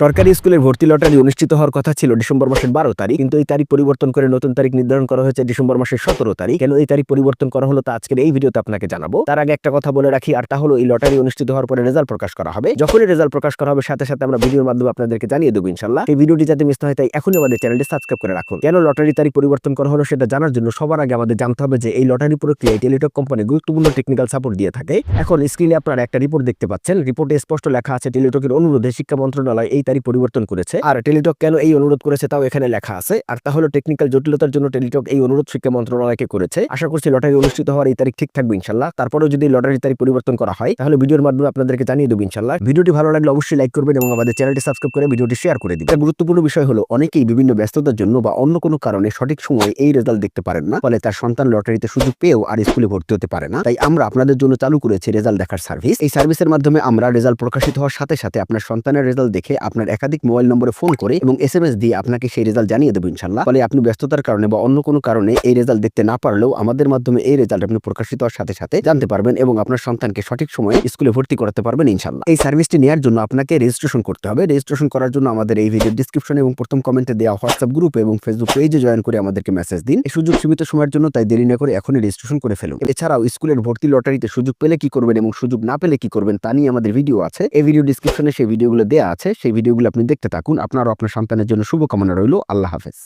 সরকারি স্কুলের ভর্তি লটারি অনুষ্ঠিত হওয়ার কথা ছিল ডিসেম্বর মাসের বারো তারিখ, কিন্তু এই তারিখ পরিবর্তন করে নতুন তারিখ নির্ধারণ করা হয়েছে ডিসেম্বর মাসের সতেরো তারিখ। কেন এই তারিখ পরিবর্তন করা হলো তা আজকের এই ভিডিওতে আপনাকে জানাব। তার আগে একটা কথা বলে রাখি, আর তা হলো এই লটারি অনুষ্ঠিত হওয়ার পরে রেজাল্ট প্রকাশ করা হবে। যখনই রেজাল্ট প্রকাশ করা হবে, সাথে সাথে আমরা ভিডিওর মাধ্যমে আপনাদেরকে জানিয়ে দেবো ইনশাল্লাহ এই ভিডিওটি যাতে মিস হয়, তাই এখনই আমাদের চ্যানেলটি সাবস্ক্রাইব করে রাখুন। কেন লটারি তারিখ পরিবর্তন করা হলো সেটা জানার জন্য সবার আগে আমাদের জানতে হবে যে এই লটারি প্রক্রিয়ায় টেলিটক কোম্পানি গুরুত্বপূর্ণ টেকনিক্যাল সাপোর্ট দিয়ে থাকে। এখন স্ক্রিনে আপনারা একটা রিপোর্ট দেখতে পাচ্ছেন। রিপোর্টে স্পষ্ট লেখা আছে, টেলিটকের অনুরোধে শিক্ষা মন্ত্রণালয় এই তারিখ পরিবর্তন করেছে। আর টেলিটক কেন এই অনুরোধ করেছে তাও এখানে লেখা আছে। আর তা হলো টেকনিক্যাল জটিলতার জন্য টেলিটক এই অনুরোধ শিক্ষা মন্ত্রণালয়কে করেছে। আশা করছি লটারি অনুষ্ঠিত হওয়ার এই তারিখ ঠিক থাকবে ইনশাল্লাহ। তারপরেও যদি লটারি তারিখ পরিবর্তন করা হয়, তাহলে ভিডিওর মাধ্যমে আপনাদেরকে জানিয়ে দেবো ইনশাল্লাহ। ভিডিওটি ভালো লাগলে অবশ্যই লাইক করবেন এবং আমাদের চ্যানেলটি সাবস্ক্রাইব করে ভিডিওটি শেয়ার করে দিন গুরুত্বপূর্ণ বিষয় হলো, অনেকেই বিভিন্ন ব্যস্ততার জন্য বা অন্য কোনো কারণে সঠিক সময়ে এই রেজাল্ট দেখতে পারেন না। ফলে তার সন্তান লটারিতে সুযোগ পেয়েও আর স্কুলে ভর্তি হতে পারে না। তাই আমরা আপনাদের জন্য চালু করেছি রেজাল্ট দেখার সার্ভিস এই সার্ভিসের মাধ্যমে আমরা রেজাল্ট প্রকাশিত হওয়ার সাথে সাথে আপনার সন্তানের রেজাল্ট দেখে আপনার একাধিক মোবাইল নম্বরে ফোন করে এবং এস এম এস দিয়ে আপনাকে সেই রেজাল্ট জানিয়ে দেবো ইনশাল্লাহ। ফলে আপনি ব্যস্ততার কারণে বা অন্য কোনো কারণে এই রেজাল্ট দেখতে না পারলেও আমাদের মাধ্যমে এই রেজাল্ট আপনি প্রকাশিত হওয়ার সাথে সাথে জানতে পারবেন এবং আপনার সন্তানকে সঠিক সময়ে স্কুলে ভর্তি করাতে পারবেন ইনশাল্লাহ। এই সার্ভিসটি নেওয়ার জন্য আপনাকে রেজিস্ট্রেশন করতে হবে। রেজিস্ট্রেশন করার জন্য আমাদের এই ভিডিও ডিসক্রিপশন এবং প্রথম কমেন্টে দেওয়া হোয়াটসঅ্যাপ গ্রুপ এবং ফেসবুক পেজে জয়েন করে আমাদেরকে মেসেজ দিন। এই সুযোগ সীমিত সময়ের জন্য তাই দেরি না করে এখনই রেজিস্ট্রেশন করে ফেলুন। এছাড়াও স্কুলের ভর্তি লটারিতে সুযোগ পেলে কি করবেন এবং সুযোগ না পেলে কি করবেন তা নিয়ে আমাদের ভিডিও আছে। এই ভিডিও ডিসক্রিপশনে সেই ভিডিওগুলো দেওয়া আছে। সেই ভিডিওগুলো আপনি দেখতে থাকুন। আপনার আপনার সন্তানের জন্য শুভকামনা রইল। আল্লাহ হাফেজ।